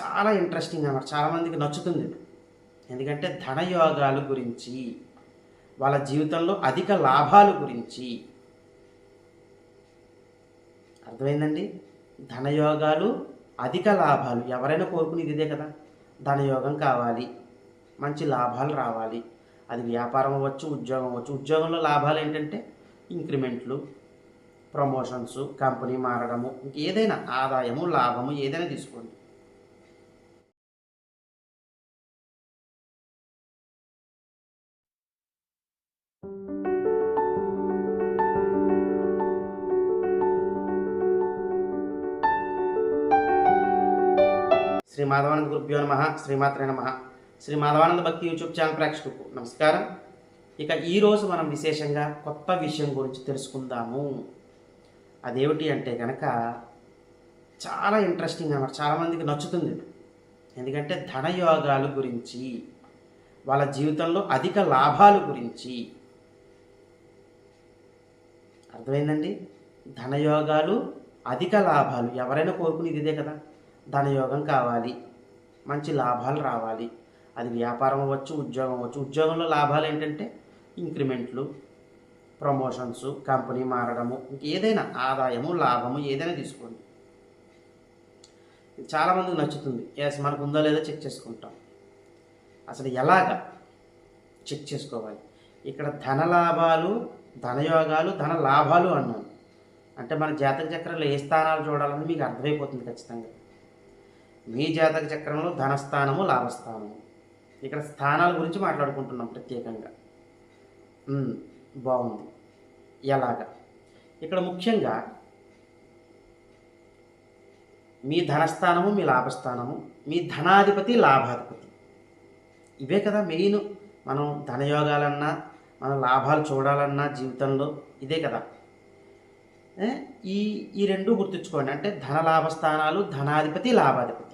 చాలా ఇంట్రెస్టింగ్ అన్నమాట. చాలామందికి నచ్చుతుంది ఎందుకంటే ఎందుకంటే ధనయోగాల గురించి వాళ్ళ జీవితంలో అధిక లాభాల గురించి. అర్థమైందండి? ధనయోగాలు అధిక లాభాలు. ఎవరైనా కోరుకునేది ఇదే కదా. ధనయోగం కావాలి మంచి లాభాలు రావాలి. అది వ్యాపారం అవ్వచ్చు ఉద్యోగం అవ్వచ్చు. ఉద్యోగంలో లాభాలు ఏంటంటే ఇంక్రిమెంట్లు ప్రమోషన్స్ కంపెనీ మారడము ఇంకేదైనా ఆదాయము లాభము ఏదైనా తీసుకోండి. శ్రీ మాధవానంద గురుభ్యో నమ శ్రీమాత్రే నమ. శ్రీ మాధవానంద భక్తి యూట్యూబ్ ఛానల్ ప్రేక్షకులకు నమస్కారం. ఇక ఈరోజు మనం విశేషంగా కొత్త విషయం గురించి తెలుసుకుందాము. అదేమిటి అంటే కనుక చాలా ఇంట్రెస్టింగ్ అనమాట. చాలామందికి నచ్చుతుంది ఎందుకంటే ధనయోగాలు గురించి వాళ్ళ జీవితంలో అధిక లాభాల గురించి. అర్థమైందండి? ధనయోగాలు అధిక లాభాలు. ఎవరైనా కోరుకునేది ఇదే కదా? ధనయోగం కావాలి. మంచి లాభాలు రావాలి. అది వ్యాపారం అవ్వచ్చు ఉద్యోగం అవ్వచ్చు. ఉద్యోగంలో లాభాలు ఏంటంటే ఇంక్రిమెంట్లు ప్రమోషన్స్ కంపెనీ మారడము ఇంకేదైనా ఆదాయము లాభము ఏదైనా తీసుకోండి. చాలామందికి నచ్చుతుంది. ఎస్ మనకు ఉందో లేదో చెక్ చేసుకుంటాం. అసలు ఎలాగా చెక్ చేసుకోవాలి? ఇక్కడ ధన లాభాలు ధనయోగాలు ధన లాభాలు అన్నాను. అంటే మన జాతక చక్రంలో ఏ స్థానాలు చూడాలని మీకు అర్థమైపోతుంది ఖచ్చితంగా. మీ జాతక చక్రంలో ధనస్థానము లాభస్థానము. ఇక్కడ స్థానాల గురించి మాట్లాడుకుంటున్నాం ప్రత్యేకంగా. బాగుంది. ఎలాగా? ఇక్కడ ముఖ్యంగా మీ ధనస్థానము మీ లాభస్థానము మీ ధనాధిపతి లాభాధిపతి. ఇవే కదా మెయిన్. మనం ధనయోగాలన్నా మనం లాభాలు చూడాలన్నా జీవితంలో ఇదే కదా. ఈ ఈ రెండు గుర్తుంచుకోండి. అంటే ధన లాభస్థానాలు ధనాధిపతి లాభాధిపతి.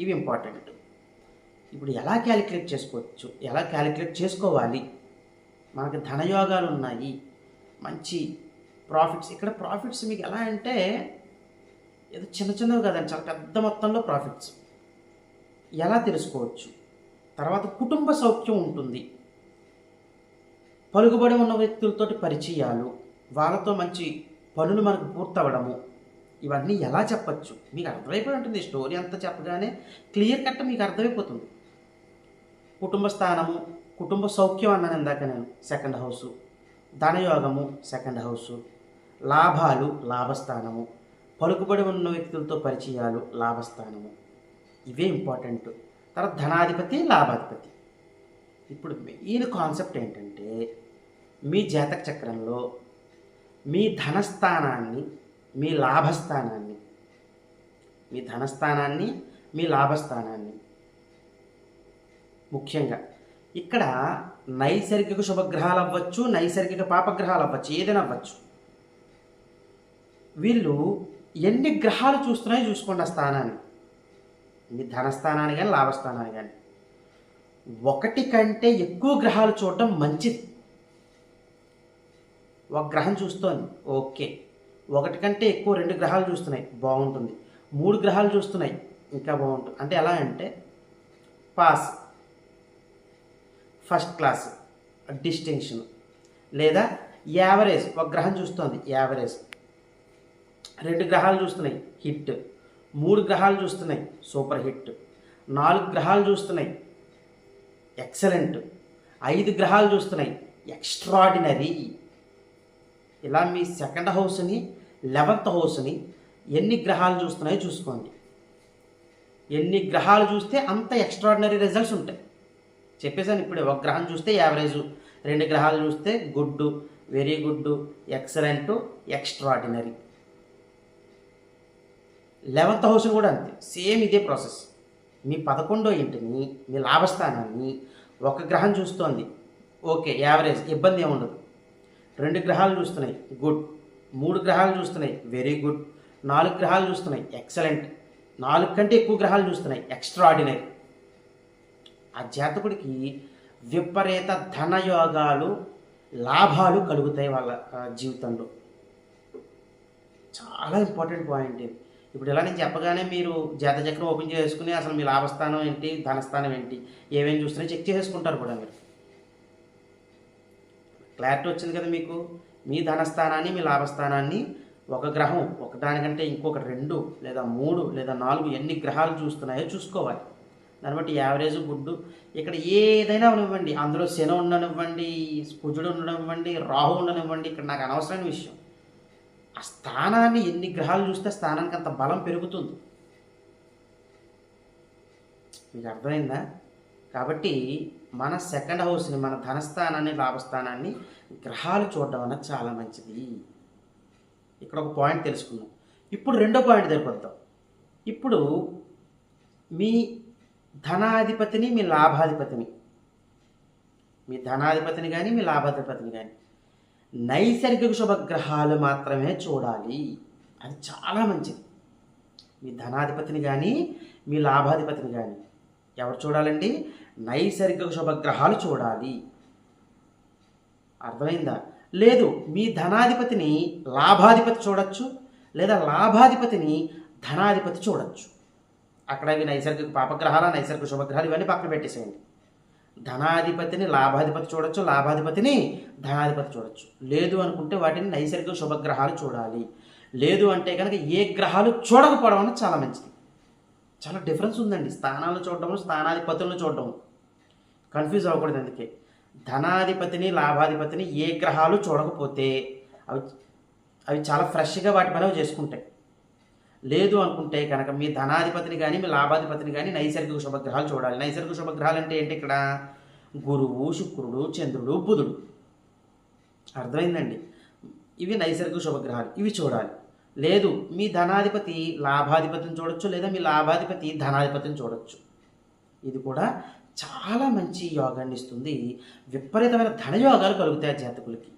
ఇవి ఇంపార్టెంట్. ఇప్పుడు ఎలా క్యాలిక్యులేట్ చేసుకోవచ్చు? ఎలా క్యాలిక్యులేట్ చేసుకోవాలి? మనకి ధనయోగాలు ఉన్నాయి. మంచి ప్రాఫిట్స్. ఇక్కడ ప్రాఫిట్స్ మీకు ఎలా అంటే ఏదో చిన్న చిన్నవి కదండి. చాలా పెద్ద మొత్తంలో ప్రాఫిట్స్. ఎలా తెలుసుకోవచ్చు? తర్వాత కుటుంబ సౌఖ్యం ఉంటుంది. పలుకుబడి ఉన్న వ్యక్తులతోటి పరిచయాలు వాళ్ళతో మంచి పనులు మనకు పూర్తవడము. ఇవన్నీ ఎలా చెప్పచ్చు? మీకు అర్థమైపోయి ఉంటుంది. స్టోరీ అంతా చెప్పగానే క్లియర్ కట్ మీకు అర్థమైపోతుంది. కుటుంబ స్థానము కుటుంబ సౌఖ్యం అన్నాను ఇందాక నేను. Second house. ధనయోగము second house. లాభాలు లాభస్థానము. పలుకుబడి ఉన్న వ్యక్తులతో పరిచయాలు లాభస్థానము. ఇవే ఇంపార్టెంట్. తర్వాత ధనాధిపతి లాభాధిపతి. ఇప్పుడు మెయిన్ కాన్సెప్ట్ ఏంటంటే మీ జాతక చక్రంలో మీ ధనస్థానాన్ని మీ లాభస్థానాన్ని. మీ ధనస్థానాన్ని మీ లాభస్థానాన్ని. ముఖ్యంగా ఇక్కడ నైసర్గిక శుభగ్రహాలు అవ్వచ్చు నైసర్గిక పాపగ్రహాలు అవ్వచ్చు ఏదైనా అవ్వచ్చు. వీళ్ళు ఎన్ని గ్రహాలు చూస్తున్నాయో చూసుకోండి ఆ స్థానాన్ని. మీ ధనస్థానాన్ని కానీ లాభస్థానాన్ని కానీ ఒకటి కంటే ఎక్కువ గ్రహాలు చూడటం మంచిది. ఒక గ్రహం చూస్తోంది. ఓకే. ఒకటి కంటే ఎక్కువ రెండు గ్రహాలు చూస్తున్నాయి. బాగుంటుంది. మూడు గ్రహాలు చూస్తున్నాయి. ఇంకా బాగుంటుంది. అంటే ఎలా అంటే పాస్ ఫస్ట్ క్లాస్ డిస్టింక్షన్. లేదా యావరేజ్ ఒక గ్రహం చూస్తోంది యావరేజ్. రెండు గ్రహాలు చూస్తున్నాయి హిట్. మూడు గ్రహాలు చూస్తున్నాయి సూపర్ హిట్. నాలుగు గ్రహాలు చూస్తున్నాయి ఎక్సలెంట్. ఐదు గ్రహాలు చూస్తున్నాయి ఎక్స్ట్రాడినరీ. ఇలా మీ సెకండ్ హౌస్ని లెవెంత్ హౌస్ని ఎన్ని గ్రహాలు చూస్తున్నాయో చూసుకోండి. ఎన్ని గ్రహాలు చూస్తే అంత ఎక్స్ట్రాడినరీ రిజల్ట్స్ ఉంటాయి. చెప్పేసాను ఇప్పుడే ఒక గ్రహం చూస్తే యావరేజ్ రెండు గ్రహాలు చూస్తే good very good excellent extraordinary eleventh house కూడా అంతే సేమ్ ఇదే ప్రాసెస్ మీ పదకొండో ఇంటిని మీ లాభస్థానాన్ని ఒక గ్రహం చూస్తోంది. ఓకే యావరేజ్ ఇబ్బంది ఏముండదు. రెండు గ్రహాలు చూస్తున్నాయి. గుడ్. మూడు గ్రహాలు చూస్తున్నాయి. Very good. నాలుగు గ్రహాలు చూస్తున్నాయి. ఎక్సలెంట్. నాలుగు కంటే ఎక్కువ గ్రహాలు చూస్తున్నాయి. ఎక్స్ట్రాడినరీ. ఆ జాతకుడికి విపరీత ధనయోగాలు లాభాలు కలుగుతాయి వాళ్ళ జీవితంలో. చాలా ఇంపార్టెంట్ పాయింట్ ఇది. ఇప్పుడు ఇలా నేను చెప్పగానే మీరు జాతచక్రం ఓపెన్ చేసుకుని అసలు మీ లాభస్థానం ఏంటి ధనస్థానం ఏంటి ఏమేమి చూస్తున్నాయి చెక్ చేసుకుంటారు కూడా మీరు. క్లారిటీ వచ్చింది కదా మీకు? మీ ధనస్థానాన్ని మీ లాభస్థానాన్ని ఒక గ్రహం ఒకదానికంటే ఇంకొక రెండు లేదా మూడు లేదా నాలుగు ఎన్ని గ్రహాలు చూస్తున్నాయో చూసుకోవాలి. దాన్ని బట్టి యావరేజ్ గుడ్డు. ఇక్కడ ఏదైనా ఉండనివ్వండి అందులో శని ఉండనివ్వండి కుజుడు ఉండనివ్వండి రాహు ఉండనివ్వండి. ఇక్కడ నాకు అనవసరమైన విషయం. ఆ స్థానాన్ని ఎన్ని గ్రహాలు చూస్తే స్థానానికి అంత బలం పెరుగుతుంది. మీకు అర్థమైందా? కాబట్టి మన సెకండ్ హౌస్ని మన ధనస్థానాన్ని లాభస్థానాన్ని గ్రహాలు చూడడం అన్నది చాలా మంచిది. ఇక్కడ ఒక పాయింట్ తెలుసుకుందాం. ఇప్పుడు రెండో పాయింట్ దగ్గరికి ఇప్పుడు మీ ధనాధిపతిని మీ లాభాధిపతిని మీ ధనాధిపతిని కానీ మీ లాభాధిపతిని కానీ నైసర్గిక శుభగ్రహాలు మాత్రమే చూడాలి. అది చాలా మంచిది. మీ ధనాధిపతిని కానీ మీ లాభాధిపతిని కానీ ఎవరు చూడాలండి? నైసర్గిక శుభగ్రహాలు చూడాలి. అర్థమైందా? లేదు మీ ధనాధిపతిని లాభాధిపతి చూడొచ్చు లేదా లాభాధిపతిని ధనాధిపతి చూడొచ్చు. అక్కడ ఇవి నైసర్గిక పాపగ్రహాల నైసర్గిక శుభగ్రహాలు ఇవన్నీ పక్కన పెట్టేసేయండి. ధనాధిపతిని లాభాధిపతి చూడొచ్చు లాభాధిపతిని ధనాధిపతి చూడొచ్చు. లేదు అనుకుంటే వాటిని నైసర్గిక శుభగ్రహాలు చూడాలి. లేదు అంటే కనుక ఏ గ్రహాలు చూడకపోవడం అనేది చాలా మంచిది. చాలా డిఫరెన్స్ ఉందండి. స్థానాలు చూడడం స్థానాధిపతులను చూడడం కన్ఫ్యూజ్ అవ్వకూడదు అందుకే. ధనాధిపతిని లాభాధిపతిని ఏ గ్రహాలు చూడకపోతే అవి అవి చాలా ఫ్రెష్గా వాటి పని చేసుకుంటాయి. లేదు అనుకుంటే కనుక మీ ధనాధిపతిని కానీ మీ లాభాధిపతిని కానీ నైసర్గిక శుభగ్రహాలు చూడాలి. నైసర్గిక శుభగ్రహాలు అంటే ఏంటి ఇక్కడ? గురువు శుక్రుడు చంద్రుడు బుధుడు. అర్థమైందండి? ఇవి నైసర్గిక శుభగ్రహాలు. ఇవి చూడాలి. లేదు మీ ధనాధిపతి లాభాధిపతిని చూడొచ్చు లేదా మీ లాభాధిపతి ధనాధిపతిని చూడొచ్చు. ఇది కూడా చాలా మంచి యోగాన్ని ఇస్తుంది. విపరీతమైన ధనయోగాలు కలుగుతాయి ఆ జాతకులకి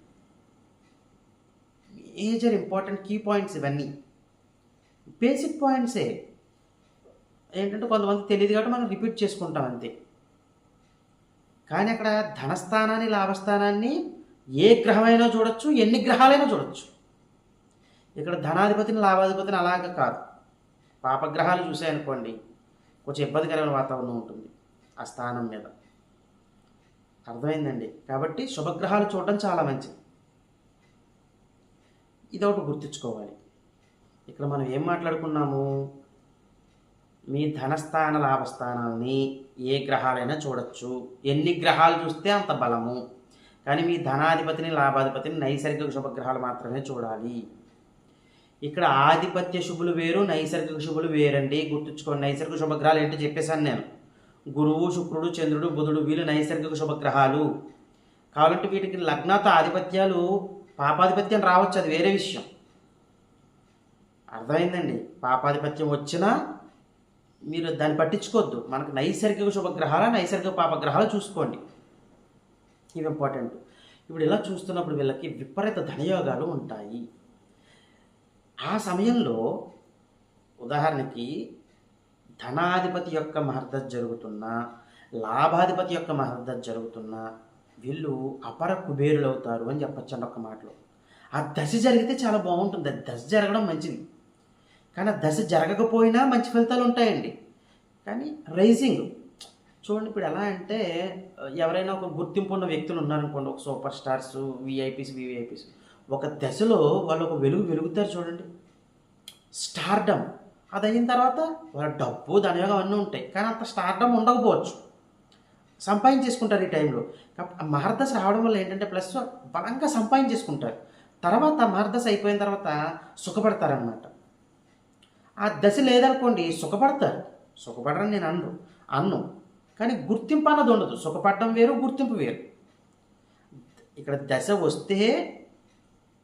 మేజర్ ఇంపార్టెంట్ కీ పాయింట్స్ ఇవన్నీ. బేసిక్ పాయింట్సే. ఏంటంటే కొంతమంది తెలియదు కాబట్టి మనం రిపీట్ చేసుకుంటాం అంతే. కానీ అక్కడ ధనస్థానాన్ని లాభస్థానాన్ని ఏ గ్రహమైనా చూడొచ్చు ఎన్ని గ్రహాలైనా చూడొచ్చు. ఇక్కడ ధనాధిపతిని లాభాధిపతిని అలాగ కాదు. పాపగ్రహాలు చూసాయనుకోండి కొంచెం ఇబ్బందికరమైన వాతావరణం ఉంటుంది ఆ స్థానం మీద. అర్థమైందండి? కాబట్టి శుభగ్రహాలు చూడడం చాలా మంచిది. ఇదొకటి గుర్తుంచుకోవాలి. ఇక్కడ మనం ఏం మాట్లాడుకున్నాము? మీ ధనస్థాన లాభస్థానాన్ని ఏ గ్రహాలైనా చూడొచ్చు. ఎన్ని గ్రహాలు చూస్తే అంత బలము. కానీ మీ ధనాధిపతిని లాభాధిపతిని నైసర్గిక శుభగ్రహాలు మాత్రమే చూడాలి. ఇక్కడ ఆధిపత్య శుభులు వేరు నైసర్గిక శుభులు వేరండి. గుర్తుంచుకోండి నైసర్గిక శుభగ్రహాలు ఏంటో చెప్పేశాను నేను. గురువు శుక్రుడు చంద్రుడు బుధుడు వీళ్ళు నైసర్గిక శుభగ్రహాలు. కావాలంటే వీటికి లగ్నాత ఆధిపత్యాలు పాపాధిపత్యం రావచ్చు అది వేరే విషయం. అర్థమైందండి? పాపాధిపత్యం వచ్చినా మీరు దాన్ని పట్టించుకోవద్దు. మనకు నైసర్గిక శుభగ్రహాల నైసర్గిక పాపగ్రహాలు చూసుకోండి. ఇవి ఇంపార్టెంట్. ఇప్పుడు ఇలా చూస్తున్నప్పుడు వీళ్ళకి విపరీత ధనయోగాలు ఉంటాయి. ఆ సమయంలో ఉదాహరణకి ధనాధిపతి యొక్క మహర్దశ జరుగుతున్నా లాభాధిపతి యొక్క మహర్దశ జరుగుతున్నా వీళ్ళు అపర కుబేరులు అవుతారు అని చెప్పచ్చండి ఒక మాటలో. ఆ దశ జరిగితే చాలా బాగుంటుంది. దశ జరగడం మంచిది. కానీ ఆ దశ జరగకపోయినా మంచి ఫలితాలు ఉంటాయండి. కానీ రైజింగ్ చూడండి ఇప్పుడు ఎలా అంటే ఎవరైనా ఒక గుర్తింపు ఉన్న వ్యక్తులు ఉన్నారనుకోండి ఒక సూపర్ స్టార్స్ విఐపీస్ వివిఐపీస్ ఒక దశలో వాళ్ళు ఒక వెలుగు వెలుగుతారు చూడండి. స్టార్డమ్ అది అయిన తర్వాత వాళ్ళ డబ్బు ధనయోగం అన్నీ ఉంటాయి. కానీ అంత స్టార్డమ్ ఉండకపోవచ్చు. సంపాదించేసుకుంటారు ఈ టైంలో మహర్దశ రావడం వల్ల ఏంటంటే ప్లస్ బలంగా సంపాదించేసుకుంటారు తర్వాత మహర్దశ అయిపోయిన తర్వాత సుఖపడతారనమాట ఆ దశ లేదనుకోండి సుఖపడతారు. సుఖపడరని నేను అన్ను. అన్ను. కానీ గుర్తింపు అన్నది ఉండదు. సుఖపడడం వేరు గుర్తింపు వేరు. ఇక్కడ దశ వస్తే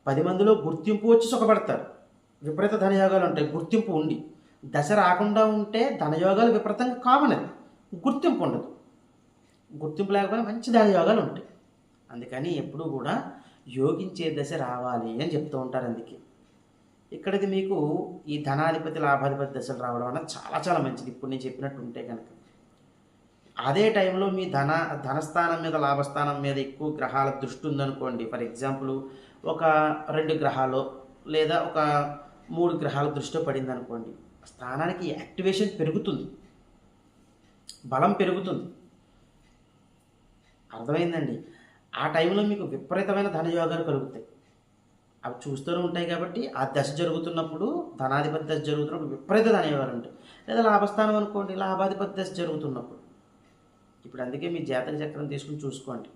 పది మందిలో గుర్తింపు వచ్చి సుఖపడతారు. విపరీత ధనయోగాలు ఉంటాయి. గుర్తింపు ఉండి. దశ రాకుండా ఉంటే ధనయోగాలు విపరీతంగా కామన్ అది గుర్తింపు ఉండదు. గుర్తింపు లేకపోయినా మంచి ధనయోగాలు ఉంటాయి. అందుకని ఎప్పుడూ కూడా యోగించే దశ రావాలి అని చెప్తూ ఉంటారు అందుకే. ఇక్కడిది మీకు ఈ ధనాధిపతి లాభాధిపతి దశలు రావడం అన్నది చాలా చాలా మంచిది. ఇప్పుడు నేను చెప్పినట్టు ఉంటే కనుక అదే టైంలో మీ ధన ధనస్థానం మీద లాభస్థానం మీద ఎక్కువ గ్రహాల దృష్టి ఉందనుకోండి. ఫర్ ఎగ్జాంపుల్ ఒక రెండు గ్రహాలు లేదా ఒక మూడు గ్రహాల దృష్టిలో పడింది అనుకోండి స్థానానికి యాక్టివేషన్ పెరుగుతుంది. బలం పెరుగుతుంది. అర్థమైందండి? ఆ టైంలో మీకు విపరీతమైన ధనయోగాలు కలుగుతాయి. అవి చూస్తూనే ఉంటాయి కాబట్టి ఆ దశ జరుగుతున్నప్పుడు ధనాధిపతి దశ జరుగుతున్నప్పుడు విపరీత ధనయోగాలు ఉంటాయి. లేదా లాభస్థానం అనుకోండి లాభాధిపతి దశ జరుగుతున్నప్పుడు. ఇప్పుడు అందుకే మీ జాతక చక్రం తీసుకుని చూసుకోండి.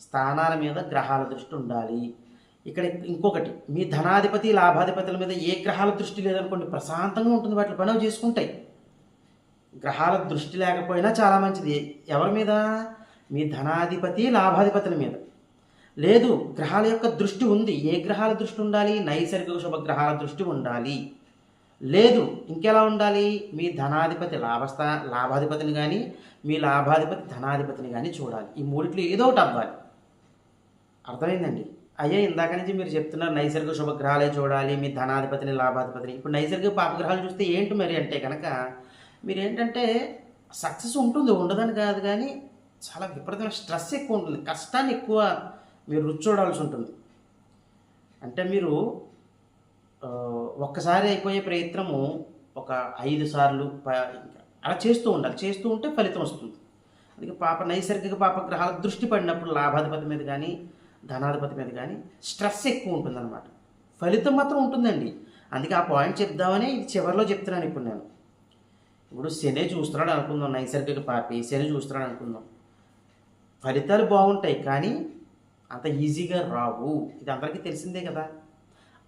స్థానాల మీద గ్రహాల దృష్టి ఉండాలి. ఇక్కడ ఇంకొకటి మీ ధనాధిపతి లాభాధిపతుల మీద ఏ గ్రహాల దృష్టి లేదనుకోండి ప్రశాంతంగా ఉంటుంది వాటి పని చేసుకుంటాయి. గ్రహాల దృష్టి లేకపోయినా చాలా మంచిది. ఎవరి మీద? మీ ధనాధిపతి లాభాధిపతుల మీద. లేదు గ్రహాల యొక్క దృష్టి ఉంది. ఏ గ్రహాల దృష్టి ఉండాలి? నైసర్గిక శుభగ్రహాల దృష్టి ఉండాలి. లేదు ఇంకెలా ఉండాలి? మీ ధనాధిపతి లాభస్థా లాభాధిపతిని కానీ మీ లాభాధిపతి ధనాధిపతిని కానీ చూడాలి. ఈ మూడిట్లో ఏదో ఒకటి అవ్వాలి. అర్థమైందండి. అయ్యా ఇందాక నుంచి మీరు చెప్తున్నారు నైసర్గిక శుభగ్రహాలే చూడాలి మీ ధనాధిపతిని లాభాధిపతిని. ఇప్పుడు నైసర్గిక పాపగ్రహాలు చూస్తే ఏంటి మరి అంటే కనుక మీరు ఏంటంటే సక్సెస్ ఉంటుంది ఉండదని కాదు కానీ చాలా విపరీతమైన స్ట్రెస్ ఎక్కువ ఉంటుంది కష్టాన్ని ఎక్కువ మీరు రుచి చూడాల్సి ఉంటుంది. అంటే మీరు ఒక్కసారి అయిపోయే ప్రయత్నము ఒక ఐదు సార్లు ప- అలా చేస్తూ ఉండాలి. చేస్తూ ఉంటే ఫలితం వస్తుంది. అందుకే పాప నైసర్గిక పాపగ్రహాల దృష్టి పడినప్పుడు లాభాధిపతి మీద కానీ ధనాధిపతి మీద కానీ స్ట్రెస్ ఎక్కువ ఉంటుందన్నమాట. ఫలితం మాత్రం ఉంటుందండి. అందుకే ఆ పాయింట్ చెప్దామని ఇది చివరిలో చెప్తున్నాను ఇప్పుడు నేను. ఇప్పుడు శని చూస్తున్నాడు అనుకుందాం నైసర్గిక పాపి శని చూస్తున్నాడు అనుకుందాం. ఫలితాలు బాగుంటాయి కానీ అంత ఈజీగా రావు. ఇది అందరికీ తెలిసిందే కదా.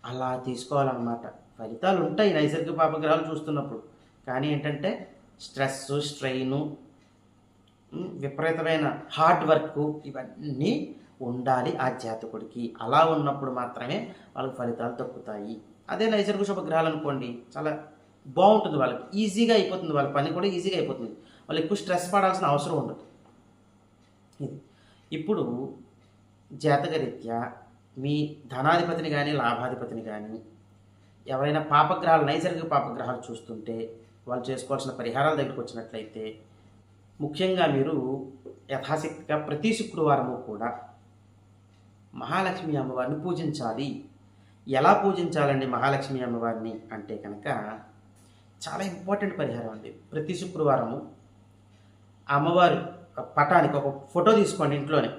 అలా తీసుకోవాలన్నమాట. ఫలితాలు ఉంటాయి నైసర్గిక పాపగ్రహాలు చూస్తున్నప్పుడు. కానీ ఏంటంటే స్ట్రెస్ స్ట్రెయిన్ విపరీతమైన హార్డ్ వర్క్ ఇవన్నీ ఉండాలి ఆ జాతకుడికి అలా ఉన్నప్పుడు మాత్రమే వాళ్ళకి ఫలితాలు దక్కుతాయి. అదే నైసర్గిక శుభగ్రహాలు అనుకోండి చాలా బాగుంటుంది వాళ్ళకి. ఈజీగా అయిపోతుంది వాళ్ళ పని కూడా ఈజీగా అయిపోతుంది. వాళ్ళు ఎక్కువ స్ట్రెస్ పడాల్సిన అవసరం ఉండదు. ఇది. ఇప్పుడు జాతకరీత్యా మీ ధనాధిపతిని కానీ లాభాధిపతిని కానీ ఎవరైనా పాపగ్రహాలు నైసర్గిక పాపగ్రహాలు చూస్తుంటే వాళ్ళు చేసుకోవాల్సిన పరిహారాల దగ్గరికి వచ్చినట్లయితే ముఖ్యంగా మీరు యథాశక్తిగా ప్రతి శుక్రవారము కూడా మహాలక్ష్మి అమ్మవారిని పూజించాలి. ఎలా పూజించాలండి మహాలక్ష్మి అమ్మవారిని అంటే కనుక చాలా ఇంపార్టెంట్ పరిహారం అండి. ప్రతి శుక్రవారము అమ్మవారు అమ్మవారి పటానికి ఒక ఫోటో తీసుకోండి ఇంట్లోనే.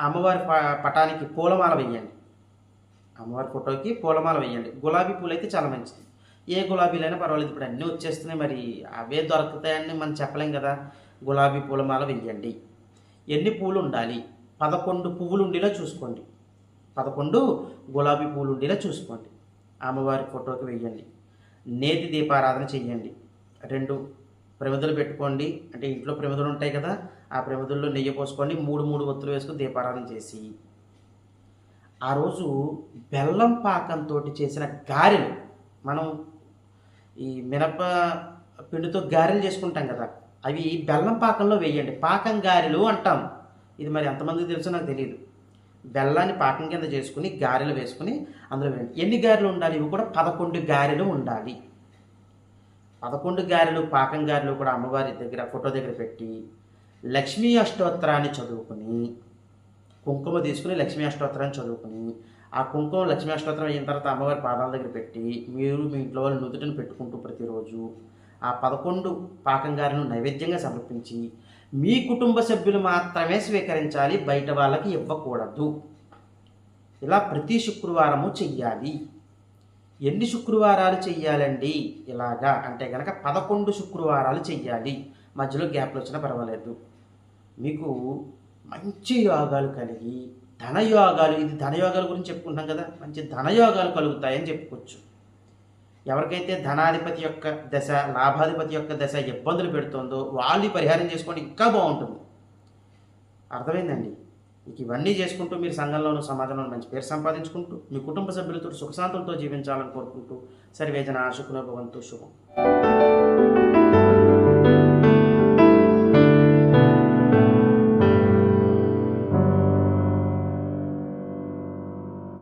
అమ్మవారి ప- పటానికి పూలమాల వేయండి. అమ్మవారి ఫోటోకి పూలమాల వేయండి. గులాబీ పూలు అయితే చాలా మంచిది. ఏ గులాబీలైనా పర్వాలేదు. ఇప్పుడు అన్నీ వచ్చేస్తున్నాయి. మరి అవే దొరుకుతాయని మనం చెప్పలేం కదా. గులాబీ పూలమాల వేయండి. ఎన్ని పూలు ఉండాలి? పదకొండు పువ్వులు ఉండేలా చూసుకోండి. పదకొండు గులాబీ పూలు ఉండేలా చూసుకోండి. అమ్మవారి ఫోటోకి వేయండి నేతి దీపారాధన చెయ్యండి. రెండు ప్రమిదలు పెట్టుకోండి. అంటే ఇంట్లో ప్రమిదలు ఉంటాయి కదా ఆ ప్రమిదల్లో నెయ్యి పోసుకోండి. మూడు మూడు ఒత్తులు వేసుకుని దీపారాధన చేసి. ఆ రోజు బెల్లం పాకంతో చేసిన గారెలు మనం ఈ మినప పిండితో గారెలు చేసుకుంటాం కదా అవి బెల్లం పాకంలో వేయండి. పాకం గారెలు అంటాం. ఇది మరి ఎంతమందికి తెలుసో నాకు తెలియదు బెల్లాన్ని పాకం కింద చేసుకుని గారెలు వేసుకుని అందులో వేయండి. ఎన్ని గారెలు ఉండాలి? ఇవి కూడా పదకొండు గారెలు ఉండాలి. పదకొండు గారెలు పాకం గారెలు కూడా అమ్మవారి దగ్గర ఫోటో దగ్గర పెట్టి లక్ష్మీ అష్టోత్తరాన్ని చదువుకుని కుంకుమ తీసుకుని లక్ష్మీ అష్టోత్తరాన్ని చదువుకుని ఆ కుంకుమ లక్ష్మీ అష్టోత్తరం అయిన తర్వాత అమ్మవారి పాదాల దగ్గర పెట్టి మీరు మీ ఇంట్లో వాళ్ళు నుదుటిని పెట్టుకుంటూ ప్రతిరోజు ఆ పదకొండు పాకంగారును నైవేద్యంగా సమర్పించి మీ కుటుంబ సభ్యులు మాత్రమే స్వీకరించాలి బయట వాళ్ళకి ఇవ్వకూడదు. ఇలా ప్రతి శుక్రవారము చెయ్యాలి. ఎన్ని శుక్రవారాలు చెయ్యాలండి? ఇలాగా అంటే కనుక పదకొండు శుక్రవారాలు చెయ్యాలి. మధ్యలో గ్యాప్లు వచ్చినా పర్వాలేదు. మీకు మంచి యోగాలు కలిగి ధనయోగాలు ఇది ధనయోగాల గురించి చెప్పుకుంటాం కదా మంచి ధనయోగాలు కలుగుతాయని చెప్పుకోవచ్చు. ఎవరికైతే ధనాధిపతి యొక్క దశ లాభాధిపతి యొక్క దశ ఇబ్బందులు పెడుతుందో వాళ్ళు పరిహారం చేసుకోండి ఇంకా బాగుంటుంది. అర్థమైందండి? మీకు ఇవన్నీ చేసుకుంటూ మీరు సంఘంలోనూ సమాజంలోనూ మంచి పేరు సంపాదించుకుంటూ మీ కుటుంబ సభ్యులతో సుఖశాంతులతో జీవించాలని కోరుకుంటూ సర్వేజన భవంతు శుభం.